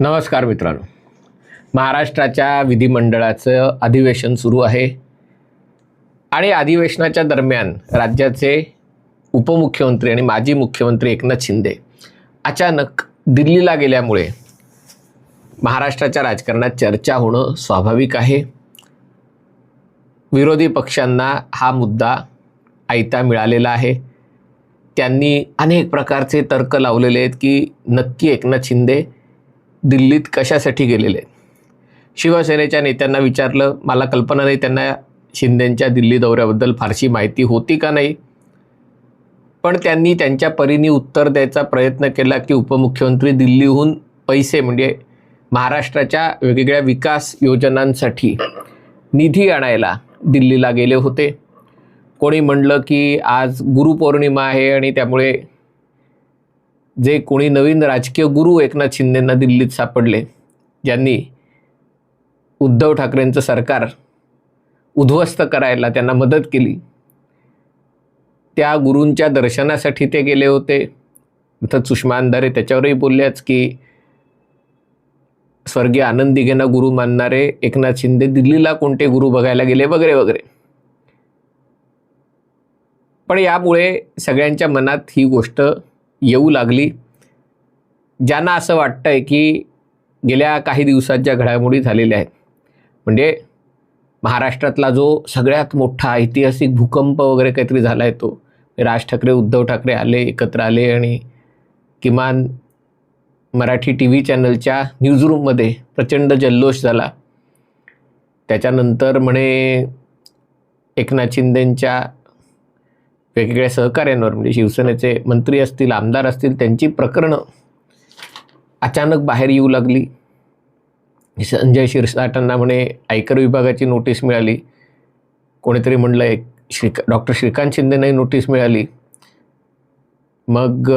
नमस्कार मित्रांनो. महाराष्ट्राच्या विधिमंडळाचं अधिवेशन सुरू आहे. आणि अधिवेशनाच्या दरम्यान राज्याचे उपमुख्यमंत्री आणि माजी मुख्यमंत्री एकनाथ शिंदे अचानक दिल्लीला गेल्यामुळे महाराष्ट्राच्या राजकारणात चर्चा होणं स्वाभाविक आहे. विरोधी पक्षांना हा मुद्दा आयता मिळालेला आहे. त्यांनी अनेक प्रकारचे तर्क लावलेले आहेत की नक्की एकनाथ शिंदे दिल्लीत कशासाठी गेलेले? आहेत शिवसेनेच्या नेत्यांना विचारलं मला कल्पना नाही त्यांना शिंदेंच्या दिल्ली दौऱ्याबद्दल फारशी माहिती होती का नाही? पण त्यांनी त्यांच्या परीने उत्तर द्यायचा प्रयत्न केला की उपमुख्यमंत्री दिल्लीहून पैसे म्हणजे महाराष्ट्राच्या वेगवेगळ्या विकास योजनांसाठी निधी आणायला दिल्लीला गेले होते. कोणी म्हणलं की आज गुरुपौर्णिमा आहे आणि त्यामुळे जे कोणी नवीन राजकीय गुरु एकनाथ शिंदेंना दिल्लीत सापडले ज्यांनी उद्धव ठाकरेंचं सरकार उद्ध्वस्त करायला त्यांना मदत केली त्या गुरूंच्या दर्शनासाठी ते गेले होते. इथं सुषमा अंधारे त्याच्यावरही बोलल्याच की स्वर्गीय आनंद दिघेंना गुरु मानणारे एकनाथ शिंदे दिल्लीला कोणते गुरु बघायला गेले? वगैरे वगैरे. पण यामुळे सगळ्यांच्या मनात ही गोष्ट येऊ लागली. ज्यांना असं वाटतं आहे की गेल्या काही दिवसात ज्या घडामोडी झालेल्या आहेत. म्हणजे महाराष्ट्रातला जो सगळ्यात मोठा ऐतिहासिक भूकंप वगैरे काहीतरी झाला आहे तो. राज ठाकरे उद्धव ठाकरे आले एकत्र आले आणि किमान मराठी टी व्ही चॅनलच्या न्यूजरूममध्ये प्रचंड जल्लोष झाला. त्याच्यानंतर म्हणे एकनाथ शिंदेंच्या वेगवेगळ्या सहकार्यांवर म्हणजे शिवसेनेचे मंत्री असतील आमदार असतील त्यांची प्रकरणं अचानक बाहेर येऊ लागली. संजय शिरसाटांना म्हणे आयकर विभागाची नोटीस मिळाली. कोणीतरी म्हणलं एक श्री डॉक्टर श्रीकांत शिंदेनाही नोटीस मिळाली. मग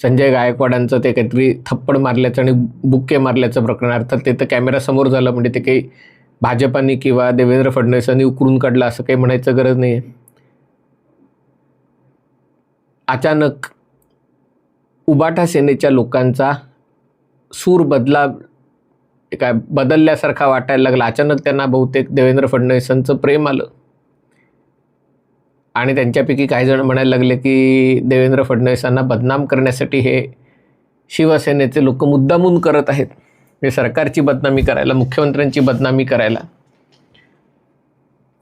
संजय गायकवाडांचं ते काहीतरी थप्पड मारल्याचं आणि बुक्के मारल्याचं प्रकरण अर्थात ते तर कॅमेरासमोर झालं म्हणजे ते काही भाजपाने किंवा देवेंद्र फडणवीसांनी उकरून काढलं असं काही म्हणायचं गरज नाही आहे अचानक उबाटा सेनेच्या लोकांचा सूर बदला काय बदलल्यासारखा वाटायला लागला. अचानक त्यांना बहुतेक देवेंद्र फडणवीसांचं प्रेम आलं. आणि त्यांच्यापैकी काही जण म्हणायला लागले की देवेंद्र फडणवीसांना बदनाम करण्यासाठी हे शिवसेनेचे लोक मुद्दामून करत आहेत. हे सरकारची बदनामी करायला मुख्यमंत्र्यांची बदनामी करायला.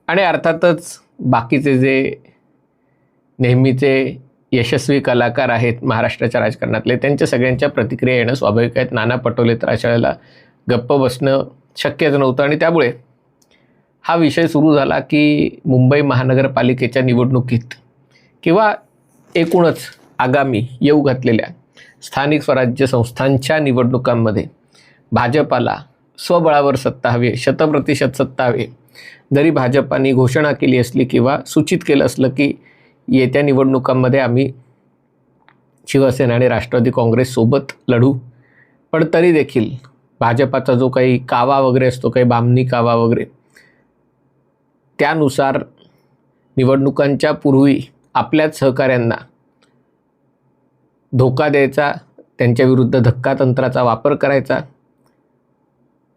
आणि अर्थातच बाकीचे जे नेहमीचे यशस्वी कलाकार आहेत महाराष्ट्राच्या राजकारणातले. त्यांच्या सगळ्यांच्या प्रतिक्रिया येणं स्वाभाविक आहेत. नाना पटोले तर अशा वेळेला गप्प बसणं शक्यच नव्हतं आणि त्यामुळे हा विषय सुरू झाला की मुंबई महानगरपालिकेच्या निवडणुकीत किंवा एकूणच आगामी येऊ घातलेल्या स्थानिक स्वराज्य संस्थांच्या निवडणुकांमध्ये भाजपाला स्वबळावर सत्ता हवी शतप्रतिशत सत्ता हवी जरी भाजपाने घोषणा केली असली किंवा सूचित केलं असलं की येत्या निवडणुकांमध्ये आम्ही शिवसेना आणि राष्ट्रवादी काँग्रेससोबत लढू. पण तरी देखील भाजपाचा जो काही कावा वगैरे असतो काही बामणी कावा वगैरे त्यानुसार निवडणुकांच्या पूर्वी आपल्याच सहकाऱ्यांना धोका द्यायचा त्यांच्याविरुद्ध धक्कातंत्राचा वापर करायचा.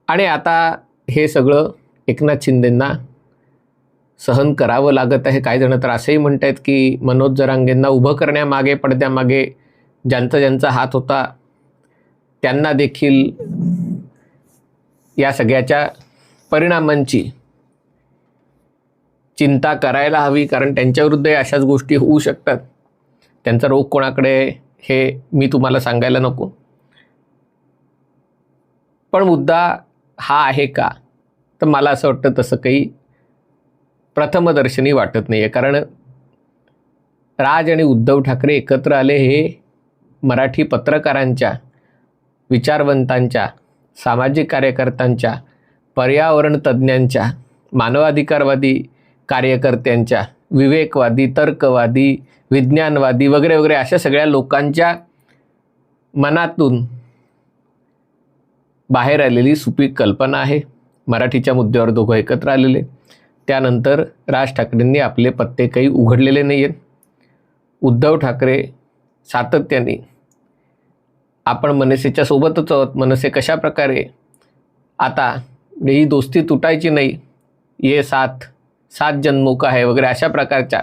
आणि आता हे सगळं एकनाथ शिंदेंना सहन करावं लागत आहे. काही जण तर असंही म्हणत आहेत की मनोज जरांगेंना उभं करण्यामागे पडद्यामागे ज्यांचा ज्यांचा हात होता त्यांना देखील या सगळ्याच्या परिणामांची चिंता करायला हवी कारण त्यांच्याविरुद्धही अशाच गोष्टी होऊ शकतात. त्यांचा रोग कोणाकडे हे मी तुम्हाला सांगायला नको. पण मुद्दा हा आहे का? तर मला असं वाटतं तसं काही प्रथमदर्शनी वाटत नाही आहे कारण राज आणि उद्धव ठाकरे एकत्र आले हे मराठी पत्रकारांच्या विचारवंतांच्या सामाजिक कार्यकर्त्यांच्या पर्यावरण तज्ज्ञांच्या मानवाधिकारवादी कार्यकर्त्यांच्या विवेकवादी तर्कवादी विज्ञानवादी वगैरे वगैरे अशा सगळ्या लोकांच्या मनातून बाहेर आलेली सुपीक कल्पना आहे. मराठीच्या मुद्द्यावर दोघं एकत्र आलेले. त्यानंतर राज ठाकरेंनी आपले पत्ते काही उघडलेले नाही आहेत उद्धव ठाकरे सातत्याने आपण मनसेच्या सोबतच आहोत. मनसे कशा प्रकारे आता ही दोस्ती तुटायची नाही ये साथ सात जन्मुख आहे वगैरे अशा प्रकारच्या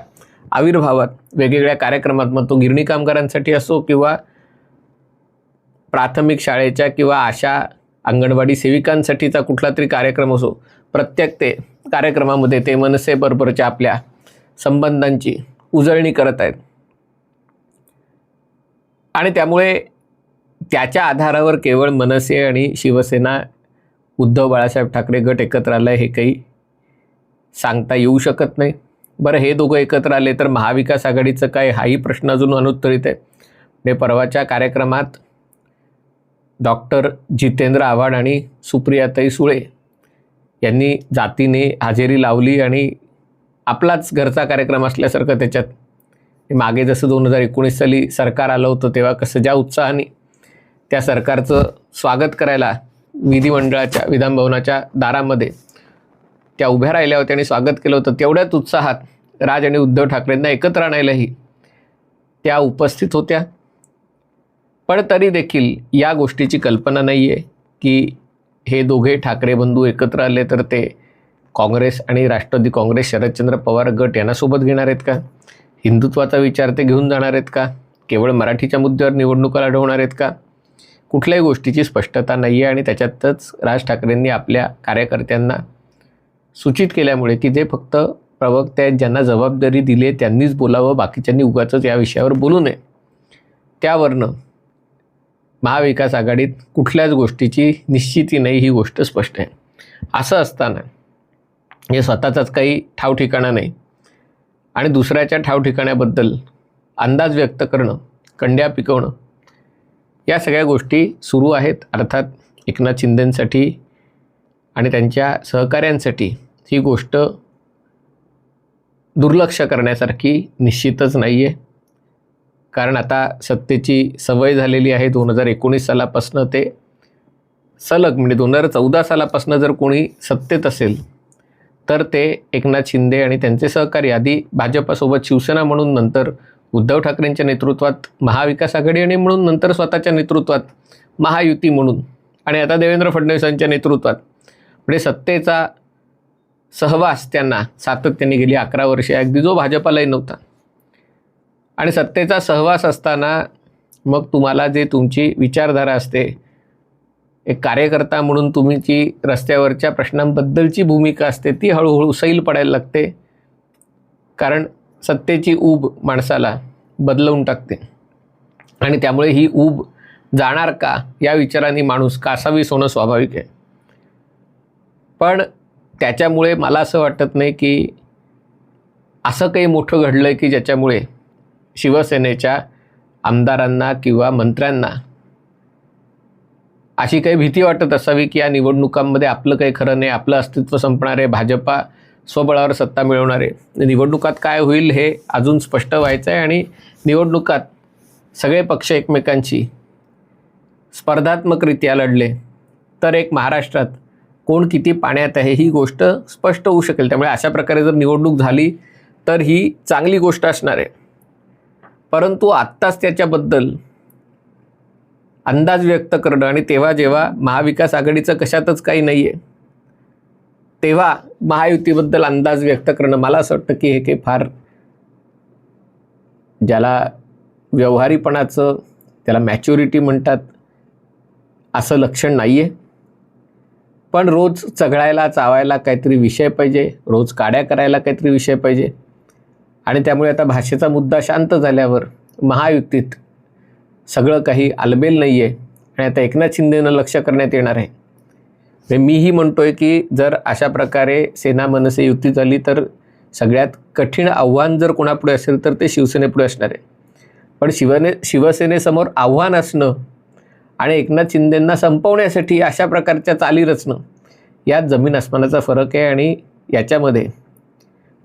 आविर्भावात वेगवेगळ्या कार्यक्रमात मग तो गिरणी कामगारांसाठी असो किंवा प्राथमिक शाळेच्या किंवा आशा अंगणवाडी सेविकांसाठीचा कुठला तरी कार्यक्रम असो प्रत्येक ते कार्यक्रमामध्ये ते मनसेबरोबरच्या आपल्या संबंधांची उजळणी करत आहेत. आणि त्यामुळे त्याच्या आधारावर केवळ मनसे आणि शिवसेना उद्धव बाळासाहेब ठाकरे गट एकत्र आलं हे काही सांगता येऊ शकत नाही. बरं हे दोघं एकत्र आले तर महाविकास आघाडीचं काय? हाही प्रश्न अजून अनुत्तरित आहे. म्हणजे परवाच्या कार्यक्रमात डॉक्टर जितेंद्र आव्हाड आणि सुप्रियाताई सुळे यांनी जातीने हजेरी लावली आणि आपलाच घरचा कार्यक्रम असल्यासारखं त्याच्यात मागे जसं दोन हजार एकोणीस साली सरकार आलं होतं तेव्हा कसं ज्या उत्साहाने त्या सरकारचं स्वागत करायला विधिमंडळाच्या विधानभवनाच्या दारामध्ये त्या उभ्या राहिल्या होत्या आणि स्वागत केलं होतं तेवढ्याच उत्साहात राज आणि उद्धव ठाकरेंना एकत्र आणायलाही त्या उपस्थित होत्या. पण तरी देखील या गोष्टीची कल्पना नाही आहे की हे दोघे ठाकरे बंधू एकत्र आले तर ते काँग्रेस आणि राष्ट्रवादी काँग्रेस शरदचंद्र पवार गट यांना सोबत घेणार आहेत का? हिंदुत्वाचा विचार ते घेऊन जाणार आहेत का? केवळ मराठीच्या मुद्द्यावर निवडणुका लढवणार आहेत का? कुठल्याही गोष्टीची स्पष्टता नाही आहे आणि त्याच्यातच राज ठाकरेंनी आपल्या कार्यकर्त्यांना सूचित केल्यामुळे की जे फक्त प्रवक्ते आहेत ज्यांना जबाबदारी दिली आहे त्यांनीच बोलावं बाकीच्यांनी उगाचंच या विषयावर बोलू नये. त्यावरनं महाविकास आघाडीत कुठल्याच गोष्टीची निश्चिती नाही ही गोष्ट स्पष्ट आहे. असं असताना हे स्वतःचाच काही ठाव ठिकाणा नाही. आणि दुसऱ्याच्या ठाव ठिकाण्याबद्दल अंदाज व्यक्त करणं कंड्या पिकवणं या सगळ्या गोष्टी सुरू आहेत. अर्थात एकनाथ शिंदेंसाठी आणि त्यांच्या सहकाऱ्यांसाठी ही गोष्ट दुर्लक्ष करण्यासारखी निश्चितच नाही आहे कारण आता सत्तेची सवय झालेली आहे दोन हजार एकोणीस सालापासनं ते सलग म्हणजे दोन हजार चौदा सालापासनं जर कोणी सत्तेत असेल तर ते एकनाथ शिंदे आणि त्यांचे सहकारी आधी भाजपासोबत शिवसेना म्हणून नंतर उद्धव ठाकरेंच्या नेतृत्वात महाविकास आघाडी आणि म्हणून नंतर स्वतःच्या नेतृत्वात महायुती म्हणून आणि आता देवेंद्र फडणवीसांच्या नेतृत्वात. म्हणजे सत्तेचा सहवास त्यांना सातत्याने गेली अकरा वर्षे. अगदी जो भाजपालाही नव्हता. आणि सत्तेचा सहवास असताना मग तुम्हाला जे तुमची विचारधारा असते एक कार्यकर्ता म्हणून तुम्ही जी रस्त्यावरच्या प्रश्नांबद्दलची भूमिका असते ती हळूहळू सैल पडायला लागते. कारण सत्तेची ऊब माणसाला बदलवून टाकते. आणि त्यामुळे ही ऊब जाणार का या विचाराने माणूस कासावीस होणं स्वाभाविक आहे. पण त्याच्यामुळे मला असं वाटत नाही की असं काही मोठं घडलं आहे की ज्याच्यामुळे शिवसेनेच्या आमदारांना किंवा मंत्र्यांना. अशी काही भीती वाटत असावी की या निवडणुकांमध्ये आपलं काही खरं नाही आपलं अस्तित्व संपणार आहे भाजपा स्वबळावर सत्ता मिळवणारे निवडणुकात काय होईल हे अजून स्पष्ट व्हायचं आहे आणि निवडणुकात सगळे पक्ष एकमेकांची स्पर्धात्मकरित्या लढले तर एक महाराष्ट्रात कोण किती पाण्यात आहे ही गोष्ट स्पष्ट होऊ शकेल. त्यामुळे अशा प्रकारे जर निवडणूक झाली तर ही चांगली गोष्ट असणार आहे. परंतु आत्ताच त्याच्याबद्दल अंदाज व्यक्त करणं आणि तेव्हा जेव्हा महाविकास आघाडीचं कशातच काही नाही आहे तेव्हा महायुतीबद्दल अंदाज व्यक्त करणं मला असं वाटतं की हे काही फार ज्याला व्यवहारीपणाचं त्याला मॅच्युरिटी म्हणतात असं लक्षण नाही आहे पण रोज चघळायला चावायला काहीतरी विषय पाहिजे रोज काड्या करायला काहीतरी विषय पाहिजे. आणि त्यामुळे आता भाषेचा मुद्दा शांत झाल्यावर महायुतीत सगळं काही आलबेल नाही आहे आणि आता एकनाथ शिंदेनं लक्ष करण्यात येणार आहे. म्हणजे मीही म्हणतो आहे की जर अशा प्रकारे सेना मनसे युती झाली तर सगळ्यात कठीण आव्हान जर कोणापुढे असेल तर ते शिवसेनेपुढे असणार आहे. पण शिवने शिवसेनेसमोर आव्हान असणं आणि एकनाथ शिंदेंना संपवण्यासाठी अशा प्रकारच्या चाली रचणं यात जमीन आसमानाचा फरक आहे आणि याच्यामध्ये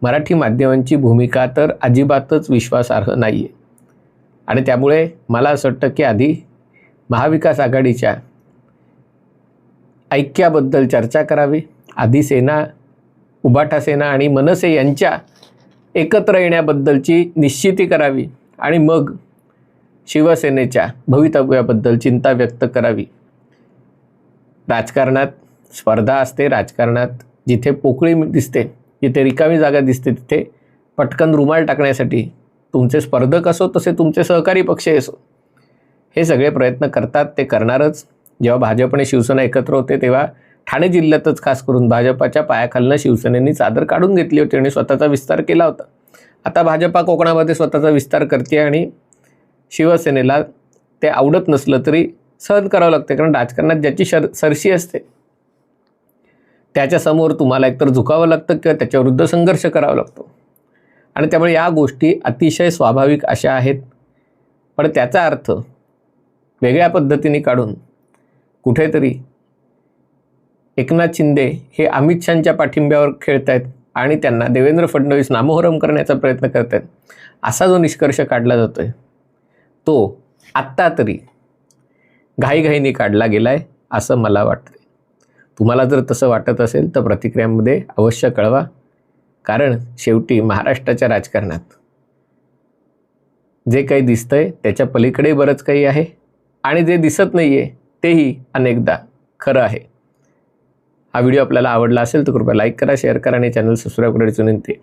मराठी माध्यमांची भूमिका तर अजिबातच विश्वासार्ह नाही आहे आणि त्यामुळे मला असं वाटतं की आधी महाविकास आघाडीच्या ऐक्याबद्दल चर्चा करावी. आधी सेना उबाठा सेना आणि मनसे यांच्या एकत्र येण्याबद्दलची निश्चिती करावी आणि मग शिवसेनेच्या भवितव्याबद्दल चिंता व्यक्त करावी. राजकारणात स्पर्धा असते राजकारणात जिथे पोकळी दिसते जिथे रिकामी जागा दिसते तिथे पटकन रुमाल टाकण्यासाठी तुमचे स्पर्धक असो तसे तुमचे सहकारी पक्ष असो. हे सगळे प्रयत्न करतात ते करणारच. जेव्हा भाजप आणि शिवसेना एकत्र होते तेव्हा ठाणे जिल्ह्यातच खास करून भाजपाच्या पायाखालनं शिवसेनेनी चादर काढून घेतली होती आणि स्वतःचा विस्तार केला होता. आता भाजपा कोकणामध्ये स्वतःचा विस्तार करते आणि शिवसेनेला ते आवडत नसलं तरी सहन करावं लागते कारण राजकारणात ज्याची शर सरशी असते त्याच्यासमोर तुम्हाला एकतर झुकावं लागतं किंवा त्याच्याविरुद्ध संघर्ष करावा लागतो. आणि त्यामुळे या गोष्टी अतिशय स्वाभाविक अशा आहेत. पण त्याचा अर्थ वेगळ्या पद्धतीने काढून कुठेतरी एकनाथ शिंदे हे अमित शहाच्या पाठिंब्यावर खेळत आहेत आणि त्यांना देवेंद्र फडणवीस नामोहरम करण्याचा प्रयत्न करत आहेत असा जो निष्कर्ष काढला जातो आहे तो आत्ता तरी घाईघाईने काढला गेला आहे असं मला वाटतं तुम्हाला जर तसं वाटत असेल तर प्रतिक्रियांमध्ये अवश्य कळवा. कारण शेवटी महाराष्ट्राच्या राजकारणात जे काही दिसतंय त्याच्या पलीकडे बरंच काही आहे आणि जे दिसत नाही आहे तेही अनेकदा खरं आहे. हा व्हिडिओ आपल्याला आवडला असेल तर कृपया लाईक करा शेअर करा आणि चॅनल सबस्क्राईब करायची विनंती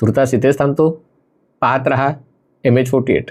तुर्तास इथेच थांबतो. पाहत रहा एम एच फोर्टी एट